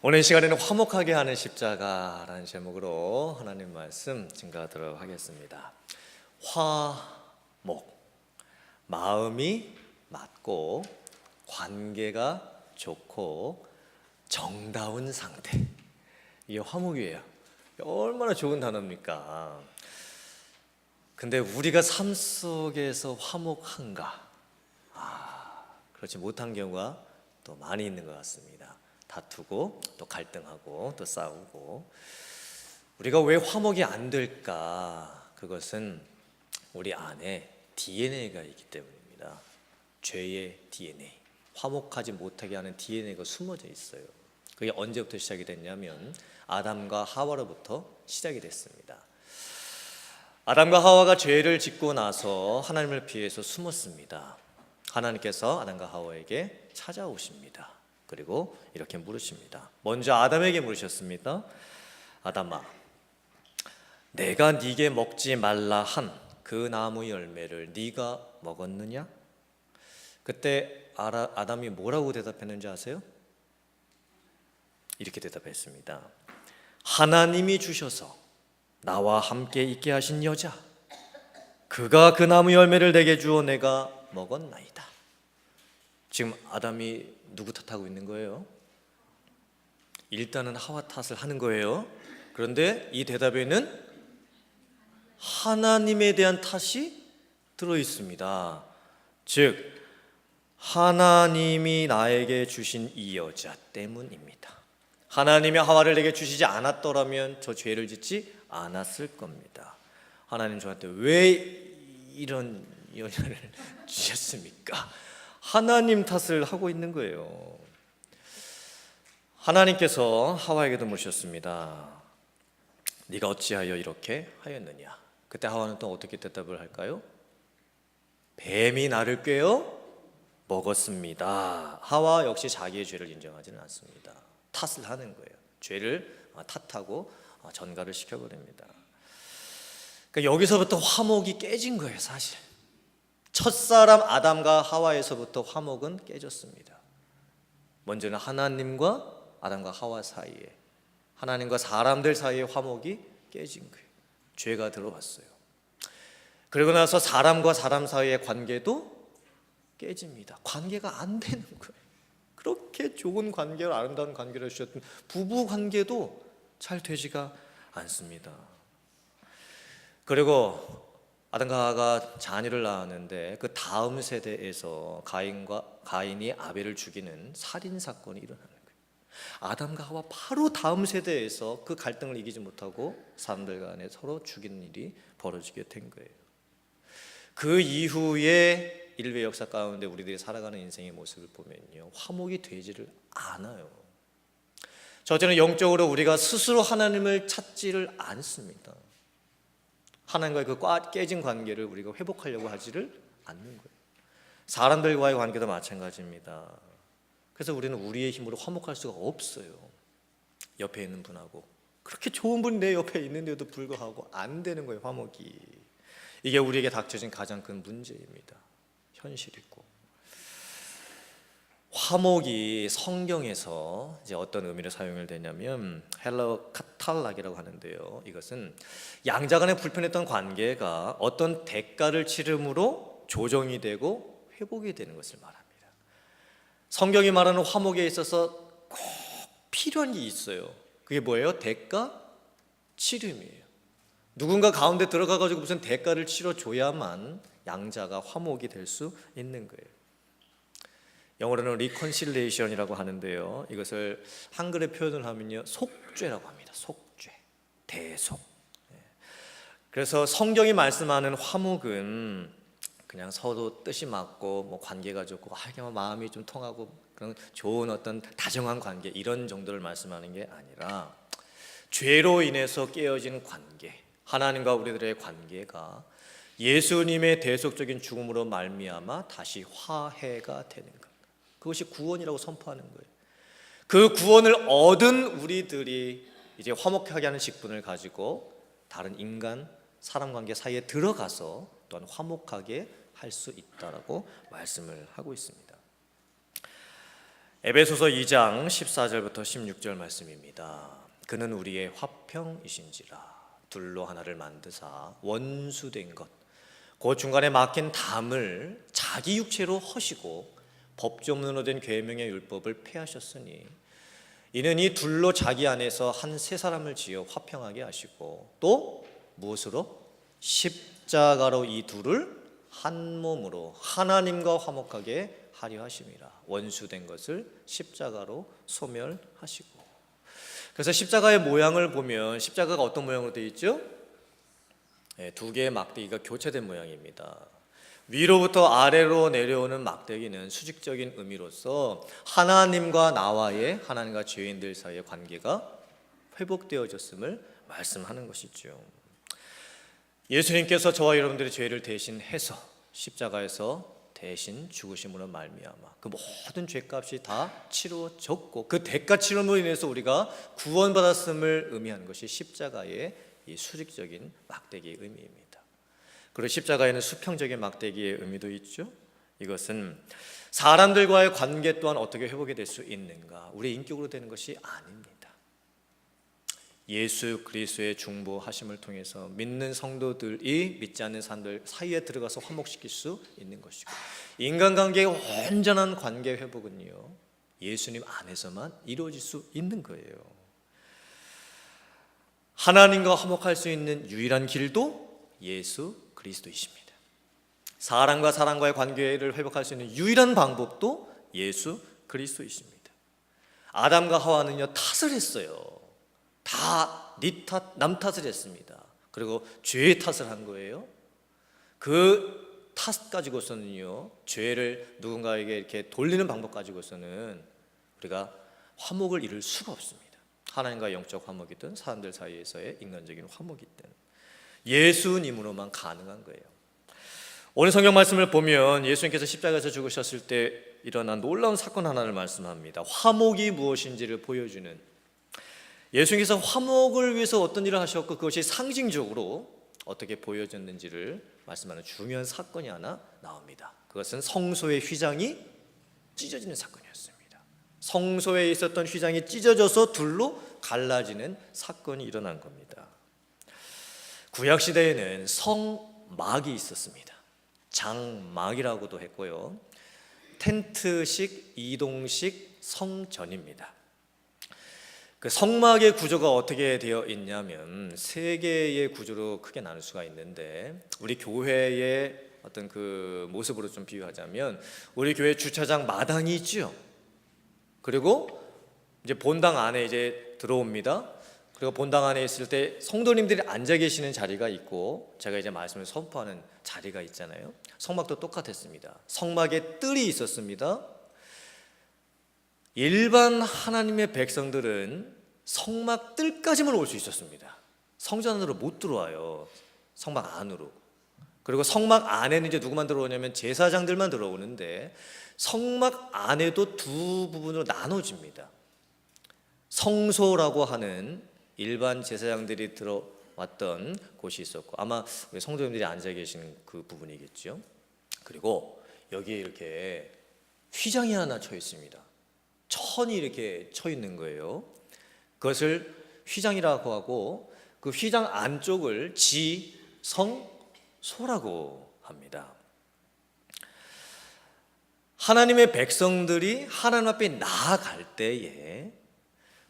오늘 시간에는 화목하게 하는 십자가라는 제목으로 하나님 말씀 증가하도록 하겠습니다. 화목 마음이 맞고 관계가 좋고 정다운 상태 이게 화목이에요. 얼마나 좋은 단어입니까? 근데 우리가 삶 속에서 화목한가? 아, 그렇지 못한 경우가 또 많이 있는 것 같습니다. 다투고 또 갈등하고 또 싸우고 우리가 왜 화목이 안 될까? 그것은 우리 안에 DNA가 있기 때문입니다. 죄의 DNA. 화목하지 못하게 하는 DNA가 숨어져 있어요. 그게 언제부터 시작이 됐냐면 아담과 하와로부터 시작이 됐습니다. 아담과 하와가 죄를 짓고 나서 하나님을 피해서 숨었습니다. 하나님께서 아담과 하와에게 찾아오십니다. 그리고 이렇게 물으십니다. 먼저 아담에게 물으셨습니다. 아담아, 내가 네게 먹지 말라 한 그 나무 열매를 네가 먹었느냐? 그때 아담이 뭐라고 대답했는지 아세요? 이렇게 대답했습니다. 하나님이 주셔서 나와 함께 있게 하신 여자 그가 그 나무 열매를 내게 주어 내가 먹었나이다. 지금 아담이 누구 탓하고 있는 거예요? 일단은 하와 탓을 하는 거예요. 그런데 이 대답에는 하나님에 대한 탓이 들어 있습니다. 즉 하나님이 나에게 주신 이 여자 때문입니다. 하나님이 하와를 내게 주시지 않았더라면 저 죄를 짓지 않았을 겁니다. 하나님 저한테 왜 이런 여자를 주셨습니까? 하나님 탓을 하고 있는 거예요. 하나님께서 하와에게도 물으셨습니다. 네가 어찌하여 이렇게 하였느냐? 그때 하와는 또 어떻게 대답을 할까요? 뱀이 나를 꿰어 먹었습니다. 하와 역시 자기의 죄를 인정하지는 않습니다. 탓을 하는 거예요. 죄를 탓하고 전가를 시켜버립니다. 그러니까 여기서부터 화목이 깨진 거예요, 사실. 첫사람 아담과 하와에서부터 화목은 깨졌습니다. 먼저는 하나님과 아담과 하와 사이에 하나님과 사람들 사이의 화목이 깨진 거예요. 죄가 들어왔어요. 그리고 나서 사람과 사람 사이의 관계도 깨집니다. 관계가 안 되는 거예요. 그렇게 좋은 관계를 아름다운 관계를 주셨던 부부 관계도 잘 되지가 않습니다. 그리고 아담과 하와가 자녀를 낳았는데 그 다음 세대에서 가인과 가인이 아벨을 죽이는 살인 사건이 일어나는 거예요. 아담과 하와 바로 다음 세대에서 그 갈등을 이기지 못하고 사람들 간에 서로 죽이는 일이 벌어지게 된 거예요. 그 이후에 인류의 역사 가운데 우리들이 살아가는 인생의 모습을 보면요 화목이 되지를 않아요. 저는 영적으로 우리가 스스로 하나님을 찾지를 않습니다. 하나님과의 그 깨진 관계를 우리가 회복하려고 하지를 않는 거예요. 사람들과의 관계도 마찬가지입니다. 그래서 우리는 우리의 힘으로 화목할 수가 없어요. 옆에 있는 분하고 그렇게 좋은 분이 내 옆에 있는데도 불구하고 안 되는 거예요, 화목이. 이게 우리에게 닥쳐진 가장 큰 문제입니다. 현실이고. 화목이 성경에서 이제 어떤 의미로 사용이 되냐면 헬러 카탈락이라고 하는데요. 이것은 양자 간의 불편했던 관계가 어떤 대가를 치름으로 조정이 되고 회복이 되는 것을 말합니다. 성경이 말하는 화목에 있어서 꼭 필요한 게 있어요. 그게 뭐예요? 대가 치름이에요. 누군가 가운데 들어가 가지고 무슨 대가를 치러 줘야만 양자가 화목이 될 수 있는 거예요. 영어로는 reconciliation이라고 하는데요. 이것을 한글에 표현을 하면요. 속죄라고 합니다. 속죄. 대속. 예. 그래서 성경이 말씀하는 화목은 그냥 서로 뜻이 맞고 뭐 관계가 좋고 하게 마음이 좀 통하고 그런 좋은 어떤 다정한 관계 이런 정도를 말씀하는 게 아니라 죄로 인해서 깨어진 관계 하나님과 우리들의 관계가 예수님의 대속적인 죽음으로 말미암아 다시 화해가 되는 것. 그것이 구원이라고 선포하는 거예요. 그 구원을 얻은 우리들이 이제 화목하게 하는 직분을 가지고 다른 인간 사람 관계 사이에 들어가서 또한 화목하게 할 수 있다라고 말씀을 하고 있습니다. 에베소서 2장 14절부터 16절 말씀입니다. 그는 우리의 화평이신지라 둘로 하나를 만드사 원수된 것, 그 중간에 막힌 담을 자기 육체로 허시고 법조문으로 된 계명의 율법을 폐하셨으니 이는 이 둘로 자기 안에서 한 세 사람을 지어 화평하게 하시고 또 무엇으로 십자가로 이 둘을 한 몸으로 하나님과 화목하게 하려 하심이라 원수된 것을 십자가로 소멸하시고 그래서 십자가의 모양을 보면 십자가가 어떤 모양으로 되어 있죠? 네, 두 개의 막대기가 교체된 모양입니다. 위로부터 아래로 내려오는 막대기는 수직적인 의미로서 하나님과 나와의 하나님과 죄인들 사이의 관계가 회복되어졌음을 말씀하는 것이죠. 예수님께서 저와 여러분들의 죄를 대신해서 십자가에서 대신 죽으심으로 말미암아 그 모든 죄값이 다 치루어졌고 그 대가 치름으로 인해서 우리가 구원받았음을 의미하는 것이 십자가의 이 수직적인 막대기의 의미입니다. 그리고 십자가에는 수평적인 막대기의 의미도 있죠. 이것은 사람들과의 관계 또한 어떻게 회복이 될 수 있는가? 우리 인격으로 되는 것이 아닙니다. 예수 그리스도의 중보하심을 통해서 믿는 성도들이 믿지 않는 사람들 사이에 들어가서 화목시킬 수 있는 것이고 인간관계의 온전한 관계 회복은요 예수님 안에서만 이루어질 수 있는 거예요. 하나님과 화목할 수 있는 유일한 길도 예수 그리스도이십니다. 사람과 사람과의 관계를 회복할 수 있는 유일한 방법도 예수 그리스도이십니다. 아담과 하와는요 탓을 했어요. 다 네 탓, 남 탓을 했습니다. 그리고 죄의 탓을 한 거예요. 그 탓 가지고서는요 죄를 누군가에게 이렇게 돌리는 방법 가지고서는 우리가 화목을 이룰 수가 없습니다. 하나님과 영적 화목이든 사람들 사이에서의 인간적인 화목이든 예수님으로만 가능한 거예요. 오늘 성경 말씀을 보면 예수님께서 십자가에서 죽으셨을 때 일어난 놀라운 사건 하나를 말씀합니다. 화목이 무엇인지를 보여주는 예수님께서 화목을 위해서 어떤 일을 하셨고 그것이 상징적으로 어떻게 보여졌는지를 말씀하는 중요한 사건이 하나 나옵니다. 그것은 성소의 휘장이 찢어지는 사건이었습니다. 성소에 있었던 휘장이 찢어져서 둘로 갈라지는 사건이 일어난 겁니다. 구약 시대에는 성막이 있었습니다. 장막이라고도 했고요. 텐트식 이동식 성전입니다. 그 성막의 구조가 어떻게 되어 있냐면 세 개의 구조로 크게 나눌 수가 있는데 우리 교회의 어떤 그 모습으로 좀 비유하자면 우리 교회 주차장 마당이 있죠. 그리고 이제 본당 안에 이제 들어옵니다. 그리고 본당 안에 있을 때 성도님들이 앉아 계시는 자리가 있고 제가 이제 말씀을 선포하는 자리가 있잖아요. 성막도 똑같았습니다. 성막에 뜰이 있었습니다. 일반 하나님의 백성들은 성막 뜰까지만 올 수 있었습니다. 성전 안으로 못 들어와요. 성막 안으로. 그리고 성막 안에는 이제 누구만 들어오냐면 제사장들만 들어오는데 성막 안에도 두 부분으로 나눠집니다. 성소라고 하는 일반 제사장들이 들어왔던 곳이 있었고 아마 우리 성도님들이 앉아 계신 그 부분이겠죠. 그리고 여기에 이렇게 휘장이 하나 쳐 있습니다. 천이 이렇게 쳐 있는 거예요. 그것을 휘장이라고 하고 그 휘장 안쪽을 지 성 소라고 합니다. 하나님의 백성들이 하나님 앞에 나아갈 때에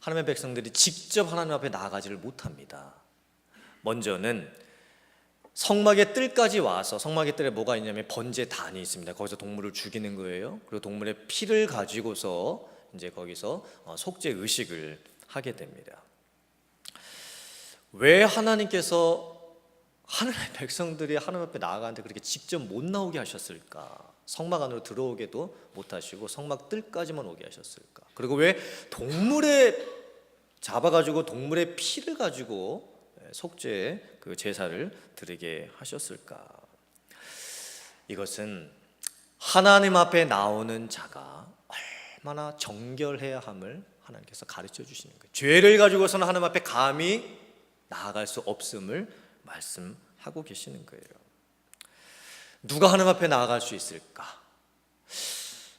하나님의 백성들이 직접 하나님 앞에 나아가지를 못합니다. 먼저는 성막의 뜰까지 와서 성막의 뜰에 뭐가 있냐면 번제단이 있습니다. 거기서 동물을 죽이는 거예요. 그리고 동물의 피를 가지고서 이제 거기서 어, 속죄 의식을 하게 됩니다. 왜 하나님께서 하나님의 백성들이 하나님 앞에 나아가는데 그렇게 직접 못 나오게 하셨을까? 성막 안으로 들어오게도 못 하시고 성막 뜰까지만 오게 하셨을까? 그리고 왜 동물의 잡아가지고 동물의 피를 가지고 속죄 그 제사를 드리게 하셨을까? 이것은 하나님 앞에 나오는 자가 얼마나 정결해야 함을 하나님께서 가르쳐 주시는 거예요. 죄를 가지고서는 하나님 앞에 감히 나아갈 수 없음을 말씀하고 계시는 거예요. 누가 하나님 앞에 나아갈 수 있을까?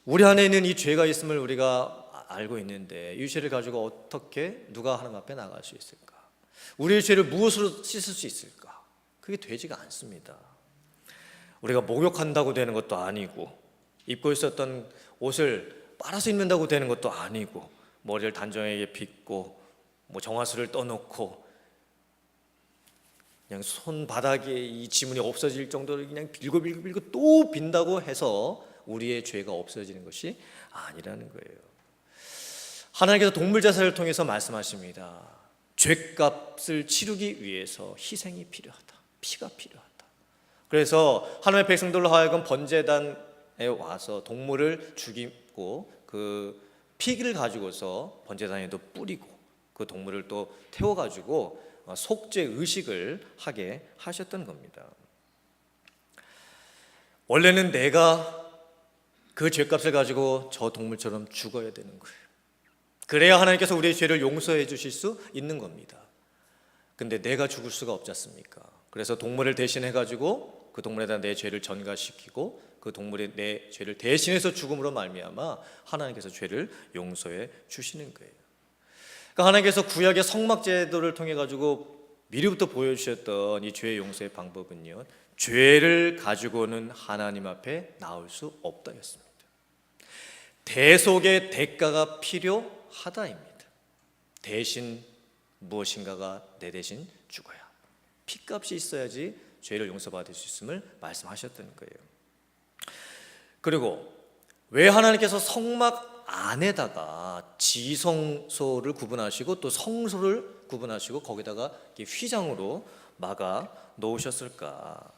우리 안에 있는 이 죄가 있음을 우리가 알고 있는데 이 죄를 가지고 어떻게 누가 하나님 앞에 나갈 수 있을까? 우리의 죄를 무엇으로 씻을 수 있을까? 그게 되지가 않습니다. 우리가 목욕한다고 되는 것도 아니고 입고 있었던 옷을 빨아서 입는다고 되는 것도 아니고 머리를 단정하게 빗고 뭐 정화수를 떠놓고 그냥 손바닥에 이 지문이 없어질 정도로 그냥 빌고 빌고 빌고 또 빈다고 해서 우리의 죄가 없어지는 것이 아니라는 거예요. 하나님께서 동물 제사를 통해서 말씀하십니다. 죄값을 치르기 위해서 희생이 필요하다. 피가 필요하다. 그래서 하나님의 백성들로 하여금 번제단에 와서 동물을 죽이고 그 피를 가지고서 번제단에도 뿌리고 그 동물을 또 태워 가지고 속죄 의식을 하게 하셨던 겁니다. 원래는 내가 그 죄값을 가지고 저 동물처럼 죽어야 되는 거예요. 그래야 하나님께서 우리의 죄를 용서해 주실 수 있는 겁니다. 근데 내가 죽을 수가 없지 않습니까? 그래서 동물을 대신해 가지고 그 동물에다 내 죄를 전가시키고 그 동물의 내 죄를 대신해서 죽음으로 말미암아 하나님께서 죄를 용서해 주시는 거예요. 그러니까 하나님께서 구약의 성막 제도를 통해 가지고 미리부터 보여주셨던 이죄 용서의 방법은요, 죄를 가지고는 하나님 앞에 나올 수 없다였습니다. 대속의 대가가 필요 하다입니다. 대신 무엇인가가 내 대신 죽어야 피값이 있어야지 죄를 용서받을 수 있음을 말씀하셨던 거예요. 그리고 왜 하나님께서 성막 안에다가 지성소를 구분하시고 또 성소를 구분하시고 거기다가 휘장으로 막아 놓으셨을까?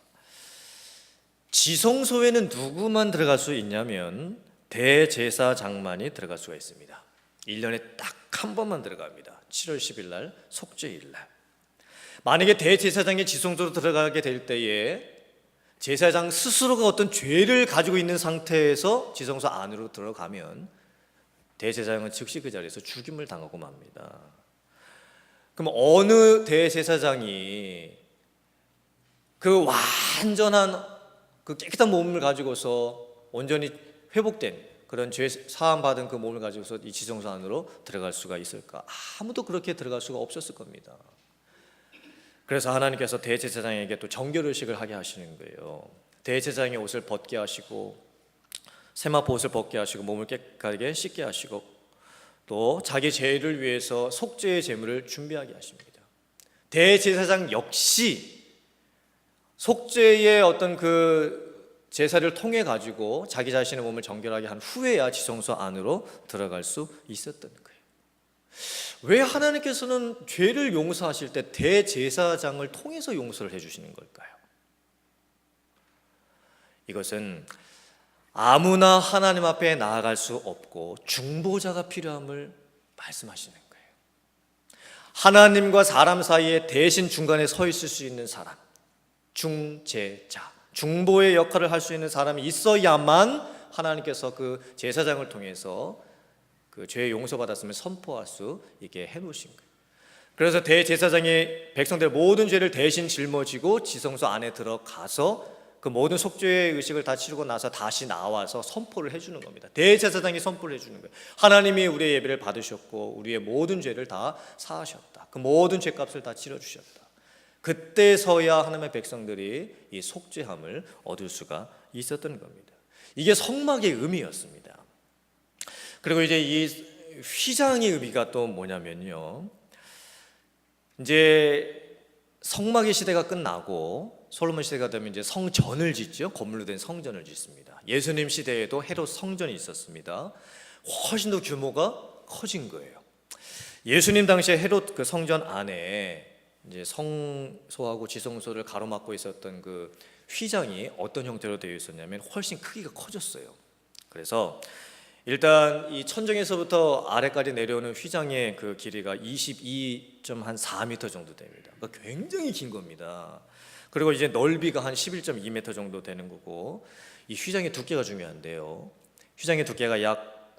지성소에는 누구만 들어갈 수 있냐면 대제사장만이 들어갈 수가 있습니다. 1년에 딱 한 번만 들어갑니다. 7월 10일 날 속죄일 날. 만약에 대제사장이 지성소로 들어가게 될 때에 제사장 스스로가 어떤 죄를 가지고 있는 상태에서 지성소 안으로 들어가면 대제사장은 즉시 그 자리에서 죽임을 당하고 맙니다. 그럼 어느 대제사장이 그 완전한 그 깨끗한 몸을 가지고서 온전히 회복된 그런 죄 사함 받은 그 몸을 가지고서 이 지성소 안으로 들어갈 수가 있을까? 아무도 그렇게 들어갈 수가 없었을 겁니다. 그래서 하나님께서 대제사장에게 또 정결 의식을 하게 하시는 거예요. 대제사장의 옷을 벗게 하시고 세마포 옷을 벗게 하시고 몸을 깨끗하게 씻게 하시고 또 자기 죄를 위해서 속죄의 제물을 준비하게 하십니다. 대제사장 역시 속죄의 어떤 그 제사를 통해 가지고 자기 자신의 몸을 정결하게 한 후에야 지성소 안으로 들어갈 수 있었던 거예요. 왜 하나님께서는 죄를 용서하실 때 대제사장을 통해서 용서를 해주시는 걸까요? 이것은 아무나 하나님 앞에 나아갈 수 없고 중보자가 필요함을 말씀하시는 거예요. 하나님과 사람 사이에 대신 중간에 서 있을 수 있는 사람, 중재자, 중보의 역할을 할 수 있는 사람이 있어야만 하나님께서 그 제사장을 통해서 그 죄 용서받았으면 선포할 수 있게 해놓으신 거예요. 그래서 대제사장이 백성들의 모든 죄를 대신 짊어지고 지성소 안에 들어가서 그 모든 속죄의 의식을 다 치르고 나서 다시 나와서 선포를 해주는 겁니다. 대제사장이 선포를 해주는 거예요. 하나님이 우리의 예배를 받으셨고 우리의 모든 죄를 다 사하셨다. 그 모든 죄값을 다 치러주셨다. 그때서야 하나님의 백성들이 이 속죄함을 얻을 수가 있었던 겁니다. 이게 성막의 의미였습니다. 그리고 이제 이 휘장의 의미가 또 뭐냐면요. 이제 성막의 시대가 끝나고 솔로몬 시대가 되면 이제 성전을 짓죠. 건물로 된 성전을 짓습니다. 예수님 시대에도 헤롯 성전이 있었습니다. 훨씬 더 규모가 커진 거예요. 예수님 당시에 헤롯 그 성전 안에 이제 성소하고 지성소를 가로막고 있었던 그 휘장이 어떤 형태로 되어 있었냐면 훨씬 크기가 커졌어요. 그래서 일단 이 천정에서부터 아래까지 내려오는 휘장의 그 길이가 22.4m 정도 됩니다. 그러니까 굉장히 긴 겁니다. 그리고 이제 넓이가 한 11.2m 정도 되는 거고 이 휘장의 두께가 중요한데요. 휘장의 두께가 약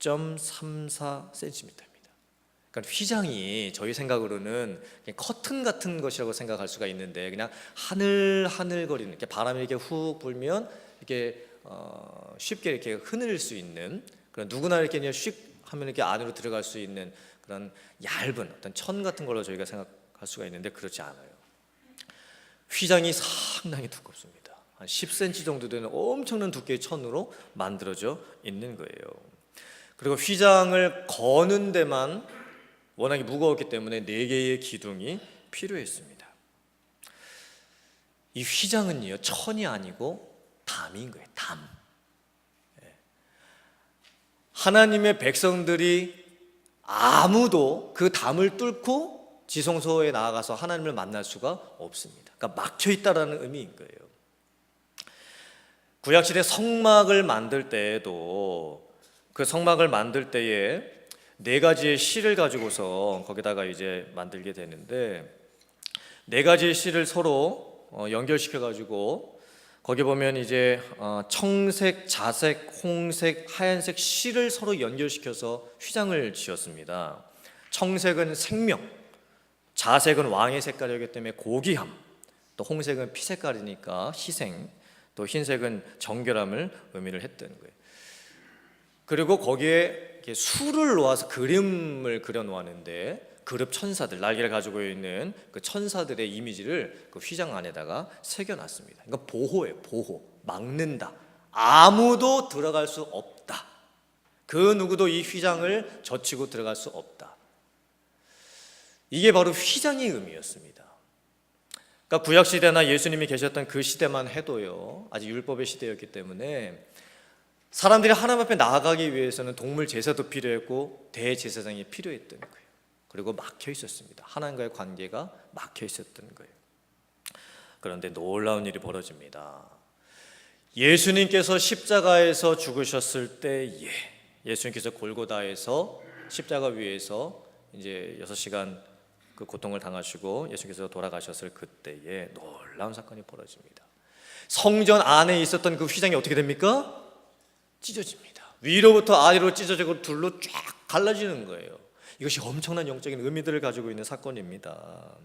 9.34cm입니다. 그러니까 휘장이 저희 생각으로는 커튼 같은 것이라고 생각할 수가 있는데 그냥 하늘 하늘 거리는 이렇게 바람이 이렇게 훅 불면 이렇게 어, 쉽게 이렇게 흐늘 수 있는 그런 누구나 이렇게 그냥 쉽 하면 이렇게 안으로 들어갈 수 있는 그런 얇은 어떤 천 같은 걸로 저희가 생각할 수가 있는데 그렇지 않아요. 휘장이 상당히 두껍습니다. 한 10cm 정도 되는 엄청난 두께의 천으로 만들어져 있는 거예요. 그리고 휘장을 거는 데만 워낙에 무거웠기 때문에 네 개의 기둥이 필요했습니다. 이 휘장은요 천이 아니고 담인 거예요. 담. 예. 하나님의 백성들이 아무도 그 담을 뚫고 지성소에 나아가서 하나님을 만날 수가 없습니다. 그러니까 막혀 있다라는 의미인 거예요. 구약 시대 성막을 만들 때에도 그 성막을 만들 때에 네 가지의 실을 가지고서 거기다가 이제 만들게 되는데 네 가지의 실을 서로 어, 연결시켜 가지고 거기 보면 이제 어, 청색, 자색, 홍색, 하얀색 실을 서로 연결시켜서 휘장을 지었습니다. 청색은 생명, 자색은 왕의 색깔이기 때문에 고귀함, 또 홍색은 피 색깔이니까 희생, 또 흰색은 정결함을 의미를 했던 거예요. 그리고 거기에 수를 놓아서 그림을 그려 놓았는데 그룹 천사들 날개를 가지고 있는 그 천사들의 이미지를 그 휘장 안에다가 새겨 놨습니다. 그러니까 보호예요. 보호. 막는다. 아무도 들어갈 수 없다. 그 누구도 이 휘장을 젖히고 들어갈 수 없다. 이게 바로 휘장의 의미였습니다. 그러니까 구약 시대나 예수님이 계셨던 그 시대만 해도요. 아직 율법의 시대였기 때문에 사람들이 하나님 앞에 나아가기 위해서는 동물 제사도 필요했고 대제사장이 필요했던 거예요. 그리고 막혀 있었습니다. 하나님과의 관계가 막혀 있었던 거예요. 그런데 놀라운 일이 벌어집니다. 예수님께서 십자가에서 죽으셨을 때에 예수님께서 골고다에서 십자가 위에서 이제 6시간 그 고통을 당하시고 예수님께서 돌아가셨을 그때에 놀라운 사건이 벌어집니다. 성전 안에 있었던 그 휘장이 어떻게 됩니까? 찢어집니다. 위로부터 아래로 찢어지고 둘로 쫙 갈라지는 거예요. 이것이 엄청난 영적인 의미들을 가지고 있는 사건입니다.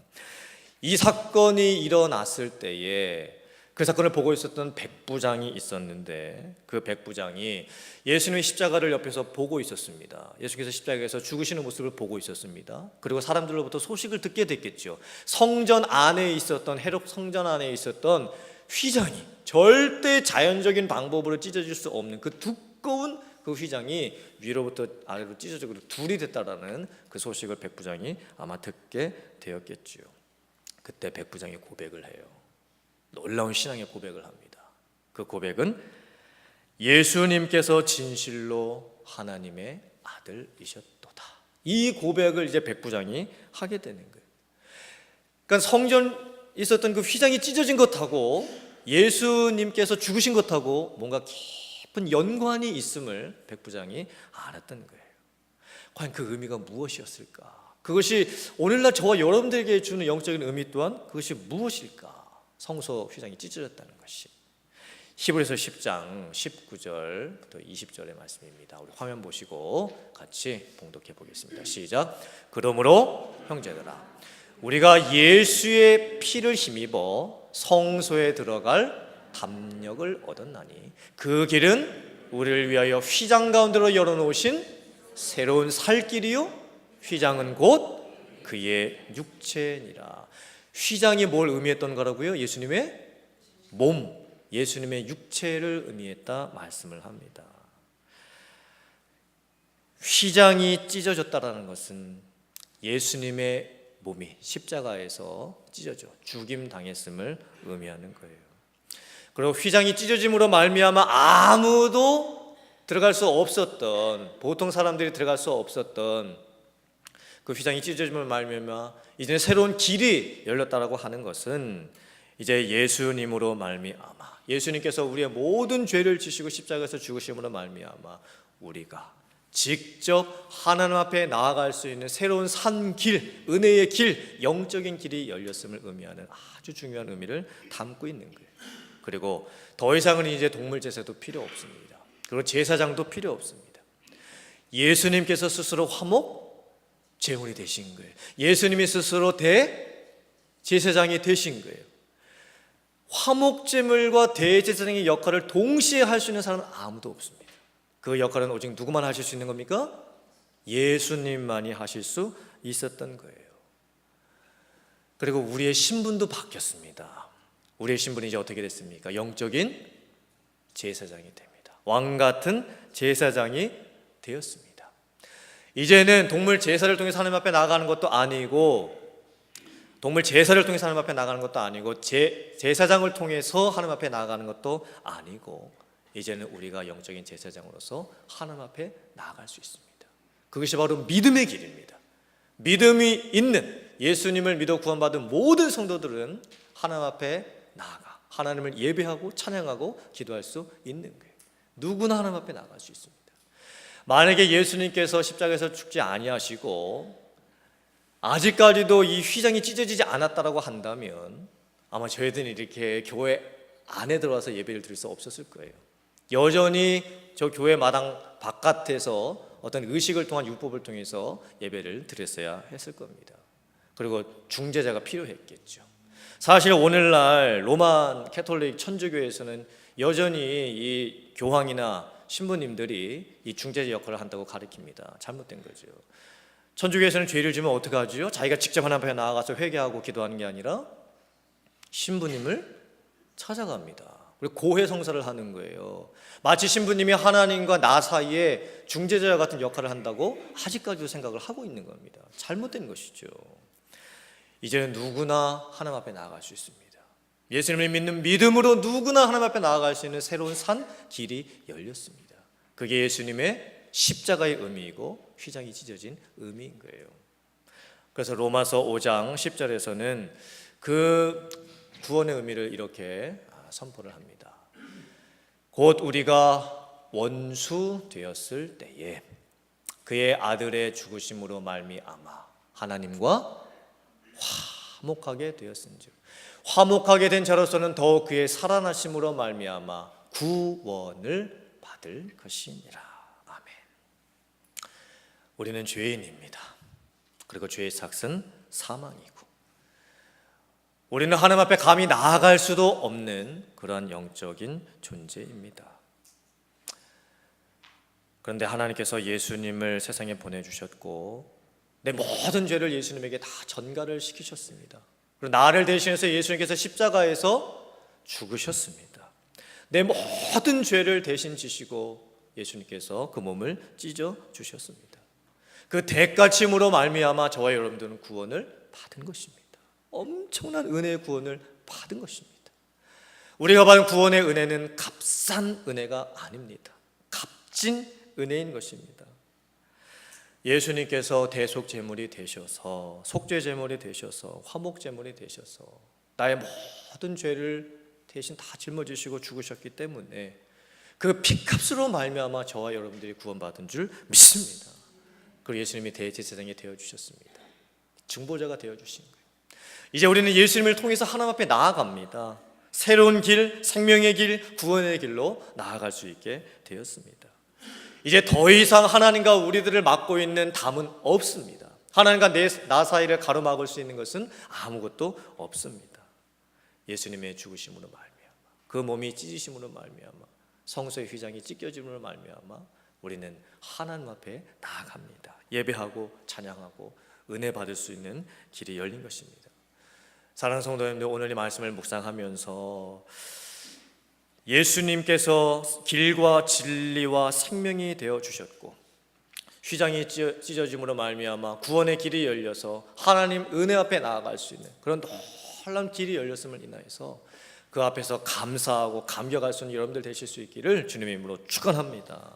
이 사건이 일어났을 때에 그 사건을 보고 있었던 백부장이 있었는데 그 백부장이 예수님의 십자가를 옆에서 보고 있었습니다. 예수께서 십자가에서 죽으시는 모습을 보고 있었습니다. 그리고 사람들로부터 소식을 듣게 됐겠죠. 성전 안에 있었던 헤롯 성전 안에 있었던 휘장이 절대 자연적인 방법으로 찢어질 수 없는 그 두꺼운 그 휘장이 위로부터 아래로 찢어지고 둘이 됐다라는 그 소식을 백부장이 아마 듣게 되었겠지요. 그때 백부장이 고백을 해요. 놀라운 신앙의 고백을 합니다. 그 고백은 예수님께서 진실로 하나님의 아들이셨도다. 이 고백을 이제 백부장이 하게 되는 거예요. 그러니까 성전 있었던 그 휘장이 찢어진 것하고 예수님께서 죽으신 것하고 뭔가 깊은 연관이 있음을 백부장이 알았던 거예요. 과연 그 의미가 무엇이었을까? 그것이 오늘날 저와 여러분들에게 주는 영적인 의미 또한 그것이 무엇일까? 성소 휘장이 찢어졌다는 것이. 히브리서 10장 19절부터 20절의 말씀입니다. 우리 화면 보시고 같이 봉독해 보겠습니다. 시작. 그러므로 형제들아 우리가 예수의 피를 힘입어 성소에 들어갈 담력을 얻었나니 그 길은 우리를 위하여 휘장 가운데로 열어놓으신 새로운 살 길이요 휘장은 곧 그의 육체니라 휘장이 뭘 의미했던 거라고요? 예수님의 몸, 예수님의 육체를 의미했다 말씀을 합니다. 휘장이 찢어졌다라는 것은 예수님의 몸이 십자가에서 찢어져 죽임 당했음을 의미하는 거예요. 그리고 휘장이 찢어짐으로 말미암아 아무도 들어갈 수 없었던 보통 사람들이 들어갈 수 없었던 그 휘장이 찢어짐을 말미암아 이제 새로운 길이 열렸다라고 하는 것은 이제 예수님으로 말미암아 예수님께서 우리의 모든 죄를 지시고 십자가에서 죽으심으로 말미암아 우리가 직접 하나님 앞에 나아갈 수 있는 새로운 산길, 은혜의 길, 영적인 길이 열렸음을 의미하는 아주 중요한 의미를 담고 있는 거예요. 그리고 더 이상은 이제 동물 제사도 필요 없습니다. 그리고 제사장도 필요 없습니다. 예수님께서 스스로 화목 제물이 되신 거예요. 예수님이 스스로 대 제사장이 되신 거예요. 화목 제물과 대제사장의 역할을 동시에 할 수 있는 사람은 아무도 없습니다. 그 역할은 오직 누구만 하실 수 있는 겁니까? 예수님만이 하실 수 있었던 거예요. 그리고 우리의 신분도 바뀌었습니다. 우리의 신분이 이제 어떻게 됐습니까? 영적인 제사장이 됩니다. 왕 같은 제사장이 되었습니다. 이제는 동물 제사를 통해서 하나님 앞에 나아가는 것도 아니고 동물 제사를 통해서 하나님 앞에 나가는 것도 아니고 제, 제사장을 통해서 하나님 앞에 나아가는 것도 아니고 이제는 우리가 영적인 제사장으로서 하나님 앞에 나아갈 수 있습니다. 그것이 바로 믿음의 길입니다. 믿음이 있는 예수님을 믿어 구원받은 모든 성도들은 하나님 앞에 나아가 하나님을 예배하고 찬양하고 기도할 수 있는 거예요. 누구나 하나님 앞에 나갈 수 있습니다. 만약에 예수님께서 십자가에서 죽지 아니하시고 아직까지도 이 휘장이 찢어지지 않았다라고 한다면 아마 저희들은 이렇게 교회 안에 들어와서 예배를 드릴 수 없었을 거예요. 여전히 저 교회 마당 바깥에서 어떤 의식을 통한 율법을 통해서 예배를 드렸어야 했을 겁니다. 그리고 중재자가 필요했겠죠. 사실 오늘날 로만 캐톨릭 천주교에서는 여전히 이 교황이나 신부님들이 이 중재자 역할을 한다고 가르칩니다. 잘못된 거죠. 천주교에서는 죄를 지면 어떻게 하죠? 자기가 직접 하나님 앞에 나아가서 회개하고 기도하는 게 아니라 신부님을 찾아갑니다. 그리고 고해 성사를 하는 거예요. 마치 신부님이 하나님과 나 사이에 중재자 같은 역할을 한다고 아직까지도 생각을 하고 있는 겁니다. 잘못된 것이죠. 이제는 누구나 하나님 앞에 나아갈 수 있습니다. 예수님을 믿는 믿음으로 누구나 하나님 앞에 나아갈 수 있는 새로운 산 길이 열렸습니다. 그게 예수님의 십자가의 의미이고 휘장이 찢어진 의미인 거예요. 그래서 로마서 5장 10절에서는 그 구원의 의미를 이렇게 선포를 합니다. 곧 우리가 원수 되었을 때에 그의 아들의 죽으심으로 말미암아 하나님과 화목하게 되었은즉 화목하게 된 자로서는 더욱 그의 살아나심으로 말미암아 구원을 받을 것이니라. 아멘. 우리는 죄인입니다. 그리고 죄의 삭은 사망이고 우리는 하나님 앞에 감히 나아갈 수도 없는 그러한 영적인 존재입니다. 그런데 하나님께서 예수님을 세상에 보내주셨고 내 모든 죄를 예수님에게 다 전가를 시키셨습니다. 그리고 나를 대신해서 예수님께서 십자가에서 죽으셨습니다. 내 모든 죄를 대신 지시고 예수님께서 그 몸을 찢어 주셨습니다. 그 대가침으로 말미암아 저와 여러분들은 구원을 받은 것입니다. 엄청난 은혜의 구원을 받은 것입니다. 우리가 받은 구원의 은혜는 값싼 은혜가 아닙니다. 값진 은혜인 것입니다. 예수님께서 대속 제물이 되셔서 속죄 제물이 되셔서 화목 제물이 되셔서 나의 모든 죄를 대신 다 짊어지시고 죽으셨기 때문에 그 피값으로 말미암아 저와 여러분들이 구원받은 줄 믿습니다. 그리고 예수님이 대제사장이 되어 주셨습니다. 중보자가 되어 주신. 이제 우리는 예수님을 통해서 하나님 앞에 나아갑니다. 새로운 길, 생명의 길, 구원의 길로 나아갈 수 있게 되었습니다. 이제 더 이상 하나님과 우리들을 막고 있는 담은 없습니다. 하나님과 내, 나 사이를 가로막을 수 있는 것은 아무것도 없습니다. 예수님의 죽으심으로 말미암아 그 몸이 찢으심으로 말미암아 성소의 휘장이 찢겨짐으로 말미암아 우리는 하나님 앞에 나아갑니다. 예배하고 찬양하고 은혜 받을 수 있는 길이 열린 것입니다. 사랑하는 성도님들 오늘 이 말씀을 묵상하면서 예수님께서 길과 진리와 생명이 되어 주셨고 휘장이 찢어짐으로 말미암아 구원의 길이 열려서 하나님 은혜 앞에 나아갈 수 있는 그런 놀라운 길이 열렸음을 인하여서 그 앞에서 감사하고 감격할 수 있는 여러분들 되실 수 있기를 주님의 이름으로 축원합니다.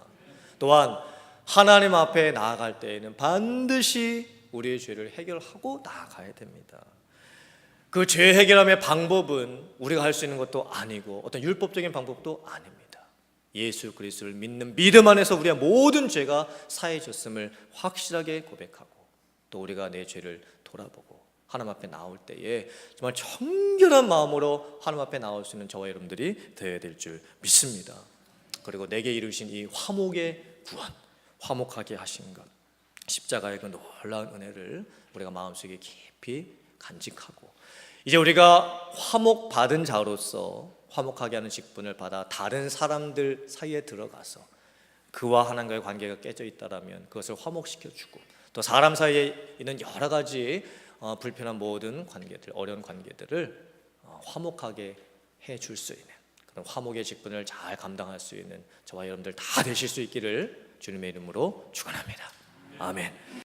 또한 하나님 앞에 나아갈 때에는 반드시 우리의 죄를 해결하고 나아가야 됩니다. 그 죄 해결함의 방법은 우리가 할 수 있는 것도 아니고 어떤 율법적인 방법도 아닙니다. 예수 그리스도를 믿는 믿음 안에서 우리의 모든 죄가 사해졌음을 확실하게 고백하고 또 우리가 내 죄를 돌아보고 하나님 앞에 나올 때에 정말 청결한 마음으로 하나님 앞에 나올 수 있는 저와 여러분들이 되어야 될 줄 믿습니다. 그리고 내게 이루신 이 화목의 구원, 화목하게 하신 것, 십자가의 그 놀라운 은혜를 우리가 마음속에 깊이 간직하고 이제 우리가 화목 받은 자로서 화목하게 하는 직분을 받아 다른 사람들 사이에 들어가서 그와 하나님과의 관계가 깨져 있다라면 그것을 화목시켜 주고 또 사람 사이에 있는 여러 가지 어, 불편한 모든 관계들, 어려운 관계들을 어, 화목하게 해 줄 수 있는 그런 화목의 직분을 잘 감당할 수 있는 저와 여러분들 다 되실 수 있기를 주님의 이름으로 축원합니다. 아멘.